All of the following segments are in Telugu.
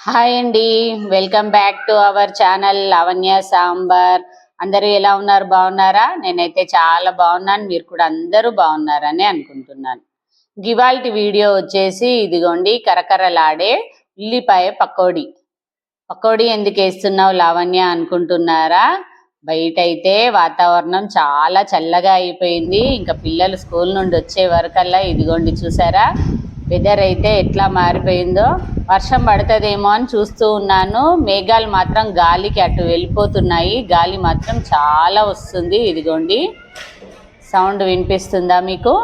హాయ్ అండి. Welcome back to our channel Lavanya sambar అందరూ ఎలా ఉన్నారు? బాగున్నారా? నేనైతే చాలా బాగున్నాను. మీరు కూడా అందరూ బాగున్నారని అనుకుంటున్నాను. గివాల్టి వీడియో వచ్చేసి ఇదిగోండి కరకరలాడే ఉల్లిపాయ పకోడీ. పకోడీ ఎందుకు వేస్తున్నావు లావణ్య అనుకుంటున్నారా? బయట అయితే వాతావరణం చాలా చల్లగా అయిపోయింది. ఇంకా పిల్లలు స్కూల్ నుండి వచ్చే వరకల్లా ఇదిగోండి చూసారా? వెదర్ అయితే ఎట్లా మారిపోయిందో వర్షం పడుతుందేమో అని చూస్తూ ఉన్నాను. మేఘాలు మాత్రం గాలికి అటు వెళ్ళిపోతున్నాయి. గాలి మాత్రం చాలా వస్తుంది. ఇదిగోండి. సౌండ్ వినిపిస్తుందా మీకు?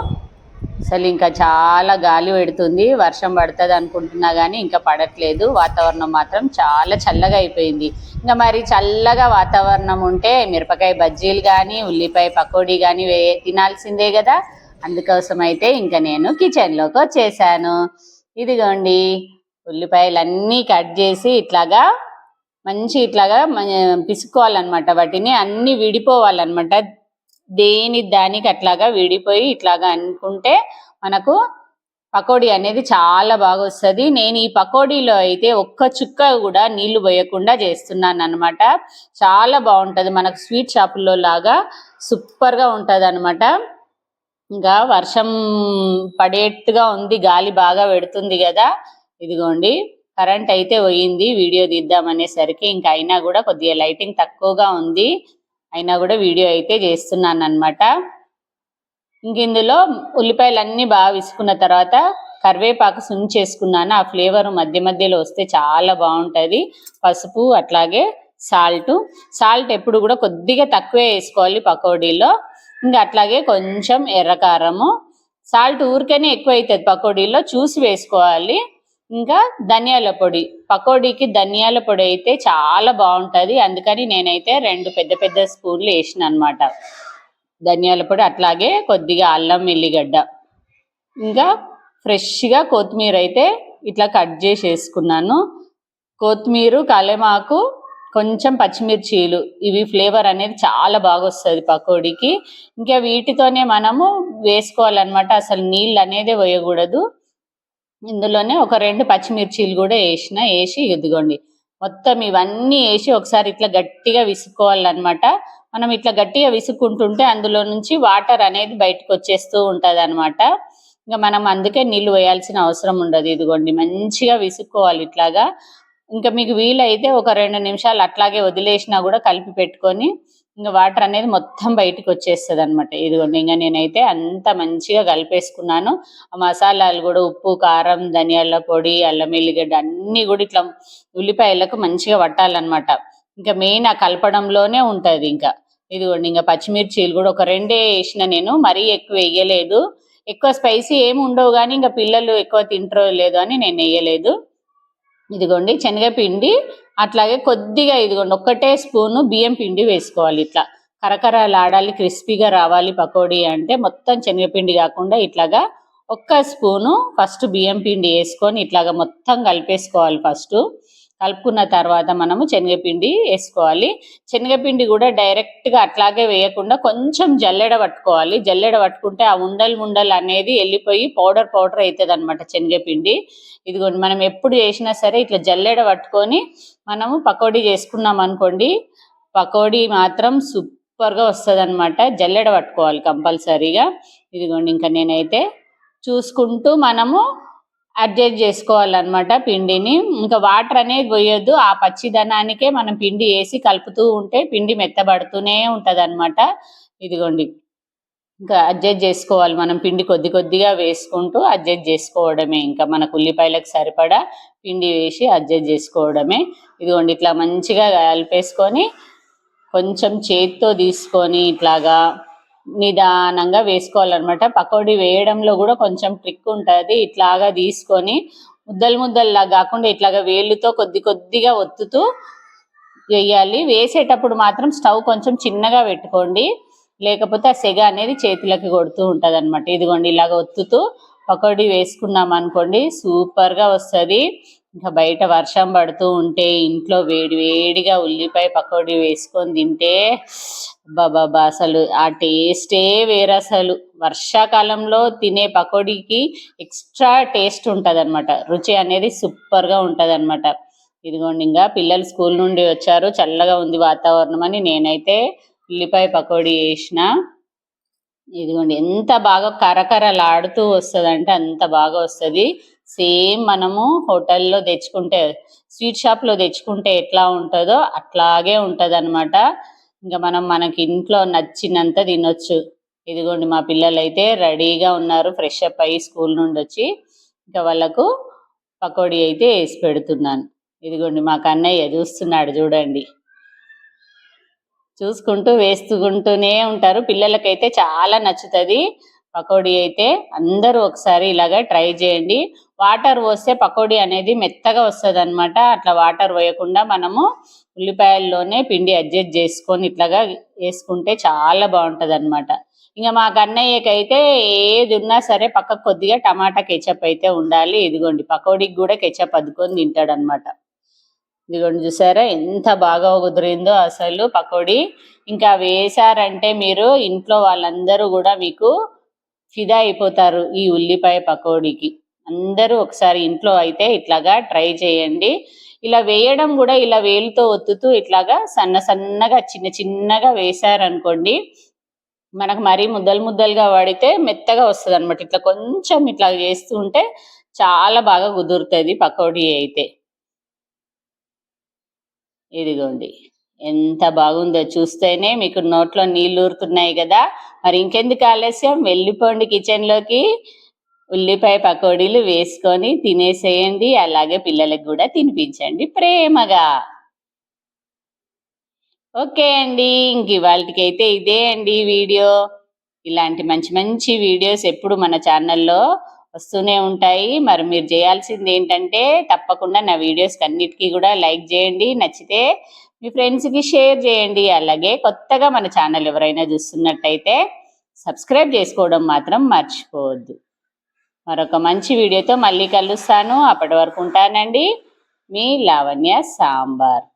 అసలు ఇంకా చాలా గాలి పెడుతుంది. వర్షం పడుతుంది అనుకుంటున్నా కానీ ఇంకా పడట్లేదు. వాతావరణం మాత్రం చాలా చల్లగా అయిపోయింది. ఇంకా మరి చల్లగా వాతావరణం ఉంటే మిరపకాయ బజ్జీలు కానీ ఉల్లిపాయ పకోడీ కానీ వే తినాల్సిందే కదా. అందుకోసం అయితే ఇంకా నేను కిచెన్లోకి వచ్చేసాను. ఇదిగోండి. ఉల్లిపాయలన్నీ కట్ చేసి ఇట్లాగా మంచి ఇట్లాగా పిసుకోవాలన్నమాట వాటిని అన్ని విడిపోవాలన్నమాట. దేని దానికి అట్లాగా విడిపోయి ఇట్లాగా అనుకుంటే మనకు పకోడీ అనేది చాలా బాగా వస్తుంది నేను ఈ పకోడీలో అయితే ఒక్క చుక్క కూడా నీళ్ళు పోయకుండా చేస్తున్నాను అనమాట చాలా బాగుంటుంది. మనకు స్వీట్ షాపుల్లో లాగా సూపర్గా ఉంటుంది అనమాట ఇంకా వర్షం పడేట్టుగా ఉంది గాలి బాగా పెడుతుంది కదా. ఇదిగోండి కరెంట్ అయితే పోయింది వీడియో తీద్దామనేసరికి ఇంకా అయినా కూడా కొద్దిగా లైటింగ్ తక్కువగా ఉంది. అయినా కూడా వీడియో అయితే చేస్తున్నాను అనమాట ఇంక ఇందులో ఉల్లిపాయలు అన్నీ బాగా విసుకున్న తర్వాత కరివేపాకు చేసుకున్నాను. ఆ ఫ్లేవర్ మధ్య మధ్యలో వస్తే చాలా బాగుంటుంది. పసుపు అట్లాగే సాల్ట్. సాల్ట్ ఎప్పుడు కూడా కొద్దిగా తక్కువే వేసుకోవాలి పకోడీలో. ఇంకా అట్లాగే కొంచెం ఎర్రకారము. సాల్ట్ ఊరికేనే ఎక్కువ అవుతుంది పకోడీలో చూసి వేసుకోవాలి. ఇంకా ధనియాల పొడి. పకోడీకి ధనియాల పొడి అయితే చాలా బాగుంటుంది. అందుకని నేనైతే రెండు పెద్ద పెద్ద స్పూన్లు వేసిన అనమాట ధనియాల పొడి అట్లాగే కొద్దిగా అల్లం ఎల్లిగడ్డ. ఇంకా ఫ్రెష్గా కొత్తిమీర అయితే ఇట్లా కట్ చేసి వేసుకున్నాను కొత్తిమీర కలెమాకు కొంచెం పచ్చిమిర్చీలు ఇవి ఫ్లేవర్ అనేది చాలా బాగా వస్తుంది పకోడీకి. ఇంకా వీటితోనే మనము వేసుకోవాలన్నమాట. అసలు నీళ్ళు అనేది వేయకూడదు ఇందులోనే ఒక రెండు పచ్చిమిర్చీలు కూడా వేసిన వేసి ఇదిగోండి. మొత్తం ఇవన్నీ వేసి ఒకసారి ఇట్లా గట్టిగా విసుక్కోవాలన్నమాట. మనం ఇట్లా గట్టిగా విసుక్కుంటుంటే అందులో నుంచి వాటర్ అనేది బయటకు వచ్చేస్తూ ఉంటుంది అనమాట ఇంకా మనం అందుకే నీళ్ళు వేయాల్సిన అవసరం ఉండదు. ఇదిగోండి మంచిగా విసుక్కోవాలి ఇట్లాగా. ఇంకా మీకు వీలైతే ఒక రెండు నిమిషాలు అట్లాగే వదిలేసినా కూడా కలిపి పెట్టుకొని ఇంకా వాటర్ అనేది మొత్తం బయటకు వచ్చేస్తుంది అనమాట ఇదిగోండి ఇంకా నేనైతే అంత మంచిగా కలిపేసుకున్నాను. ఆ మసాలాలు కూడా ఉప్పు కారం ధనియాల పొడి అల్లం ఎల్లిగడ్డ అన్నీ కూడా ఇట్లా ఉల్లిపాయలకు మంచిగా పట్టాలన్నమాట ఇంకా మెయిన్ ఆ కలపడంలోనే ఉంటుంది ఇంకా. ఇదిగోండి ఇంకా పచ్చిమిర్చీలు కూడా ఒక రెండే వేసిన నేను మరీ ఎక్కువ వేయలేదు. ఎక్కువ స్పైసీ ఏమి ఉండవు కానీ ఇంకా పిల్లలు ఎక్కువ తింటారో లేదో అని నేను వేయలేదు. ఇదిగోండి శనగపిండి అట్లాగే కొద్దిగా ఇదిగోండి ఒక్కటే స్పూను బియ్యం పిండి వేసుకోవాలి ఇట్లా. కరకరలాడాలి క్రిస్పీగా రావాలి పకోడీ అంటే మొత్తం శనగపిండి కాకుండా ఇట్లాగా ఒక్క స్పూను ఫస్ట్ బియ్యం పిండి వేసుకొని ఇట్లాగా మొత్తం కలిపేసుకోవాలి ఫస్ట్. కలుపుకున్న తర్వాత మనము శనగపిండి వేసుకోవాలి. శనగపిండి కూడా డైరెక్ట్గా అట్లాగే వేయకుండా కొంచెం జల్లెడ పట్టుకోవాలి. జల్లెడ పట్టుకుంటే ఆ ఉండలు ఉండలు అనేది వెళ్ళిపోయి పౌడర్ పౌడర్ అవుతుంది అనమాట శనగపిండి. ఇదిగోండి మనం ఎప్పుడు చేసినా సరే ఇట్లా జల్లెడ పట్టుకొని మనము పకోడీ చేసుకున్నాం అనుకోండి పకోడీ మాత్రం సూపర్గా వస్తుంది అనమాట జల్లెడ పట్టుకోవాలి కంపల్సరీగా. ఇదిగోండి ఇంకా నేనైతే చూసుకుంటూ మనము అడ్జస్ట్ చేసుకోవాలన్నమాట పిండిని. ఇంకా వాటర్ అనేది పోయొద్దు. ఆ పచ్చిదనానికే మనం పిండి వేసి కలుపుతూ ఉంటే పిండి మెత్తబడుతూనే ఉంటుంది అనమాట ఇదిగోండి. ఇంకా అడ్జస్ట్ చేసుకోవాలి మనం పిండి కొద్ది కొద్దిగా వేసుకుంటూ అడ్జస్ట్ చేసుకోవడమే. ఇంకా మనకు ఉల్లిపాయలకు సరిపడా పిండి వేసి అడ్జస్ట్ చేసుకోవడమే. ఇదిగోండి ఇట్లా మంచిగా కలిపేసుకొని కొంచెం చేత్తో తీసుకొని ఇట్లాగా నిదానంగా వేసుకోవాలన్నమాట. పకోడీ వేయడంలో కూడా కొంచెం ట్రిక్ ఉంటుంది. ఇట్లాగా తీసుకొని ముద్దలు ముద్దల్లా కాకుండా ఇట్లాగా వేళ్ళుతో కొద్ది కొద్దిగా ఒత్తుతూ వేయాలి. వేసేటప్పుడు మాత్రం స్టవ్ కొంచెం చిన్నగా పెట్టుకోండి. లేకపోతే ఆ సెగ అనేది చేతులకి కొడుతూ ఉంటుంది అనమాట ఇదిగోండి ఇలాగ ఒత్తుతూ పకోడీ వేసుకున్నాం అనుకోండి సూపర్గా వస్తుంది. ఇంకా బయట వర్షం పడుతూ ఉంటే ఇంట్లో వేడి వేడిగా ఉల్లిపాయ పకోడీ వేసుకొని తింటే బాబా అసలు ఆ టేస్టే వేరు అసలు. వర్షాకాలంలో తినే పకోడీకి ఎక్స్ట్రా టేస్ట్ ఉంటుంది అనమాట రుచి అనేది సూపర్గా ఉంటుంది అనమాట ఇదిగోండి ఇంకా పిల్లలు స్కూల్ నుండి వచ్చారు. చల్లగా ఉంది వాతావరణం అని నేనైతే ఉల్లిపాయ పకోడీ వేసిన. ఇదిగోండి ఎంత బాగా కరకరలాడుతూ వస్తుంది అంటే అంత బాగా వస్తుంది. సేమ్ మనము హోటల్లో తెచ్చుకుంటే స్వీట్ షాప్లో తెచ్చుకుంటే ఎట్లా ఉంటుందో అట్లాగే ఉంటుంది అనమాట ఇంకా మనం మనకి ఇంట్లో నచ్చినంత తినొచ్చు. ఇదిగోండి మా పిల్లలు అయితే రెడీగా ఉన్నారు ఫ్రెష్ అప్ అయ్యి స్కూల్ నుండి వచ్చి ఇంకా వాళ్ళకు పకోడీ అయితే వేసి పెడుతున్నాను. ఇదిగోండి మా కన్నయ్య చూస్తున్నాడు చూడండి. చూసుకుంటూ వేసుకుంటూనే ఉంటారు. పిల్లలకైతే చాలా నచ్చుతుంది. పకోడీ అయితే అందరూ ఒకసారి ఇలాగా ట్రై చేయండి. వాటర్ పోస్తే పకోడీ అనేది మెత్తగా వస్తుంది అనమాట అట్లా వాటర్ పోయకుండా మనము ఉల్లిపాయల్లోనే పిండి అడ్జస్ట్ చేసుకొని ఇట్లాగా వేసుకుంటే చాలా బాగుంటుంది అనమాట ఇంకా మా అన్నయ్యకైతే ఏది ఉన్నా సరే పక్క కొద్దిగా టమాటా కెచప్ అయితే ఉండాలి. ఇదిగోండి పకోడీకి కూడా కెచప్ అద్దుకొని తింటాడు అనమాట ఇదిగోండి చూసారా ఎంత బాగా కుదిరిందో అసలు పకోడీ. ఇంకా వేశారంటే మీరు ఇంట్లో వాళ్ళందరూ కూడా మీకు ఫిదా అయిపోతారు ఈ ఉల్లిపాయ పకోడీకి. అందరూ ఒకసారి ఇంట్లో అయితే ఇట్లాగా ట్రై చేయండి. ఇలా వేయడం కూడా ఇలా వేలుతో ఒత్తుతూ ఇట్లాగా సన్న సన్నగా చిన్న చిన్నగా వేశారనుకోండి మనకు మరీ ముద్దలు ముద్దలుగా వాడితే మెత్తగా వస్తుంది అనమాట ఇట్లా కొంచెం ఇట్లా చేస్తూ ఉంటే చాలా బాగా కుదురుతుంది పకోడీ అయితే. ఇదిగోండి. ఎంత బాగుందో చూస్తేనే మీకు నోట్లో నీళ్ళు ఊరుతున్నాయి కదా. మరి ఇంకెందుకు ఆలస్యం? వెళ్ళిపోండి కిచెన్లోకి. ఉల్లిపాయ పకోడీలు వేసుకొని తినేసేయండి. అలాగే పిల్లలకు కూడా తినిపించండి ప్రేమగా. ఓకే అండి. ఇంక ఇవాళకైతే అయితే ఇదే అండి వీడియో. ఇలాంటి మంచి మంచి వీడియోస్ ఎప్పుడు మన ఛానల్లో వస్తూనే ఉంటాయి. మరి మీరు చేయాల్సింది ఏంటంటే తప్పకుండా నా వీడియోస్కి అన్నిటికీ కూడా లైక్ చేయండి. నచ్చితే మీ ఫ్రెండ్స్కి షేర్ చేయండి. అలాగే కొత్తగా మన ఛానల్ ఎవరైనా చూస్తున్నట్టయితే సబ్స్క్రైబ్ చేసుకోవడం మాత్రం మర్చిపోవద్దు. మరొక మంచి వీడియోతో మళ్ళీ కలుస్తాను. అప్పటి వరకు ఉంటానండి. మీ లావణ్య సాంబార్.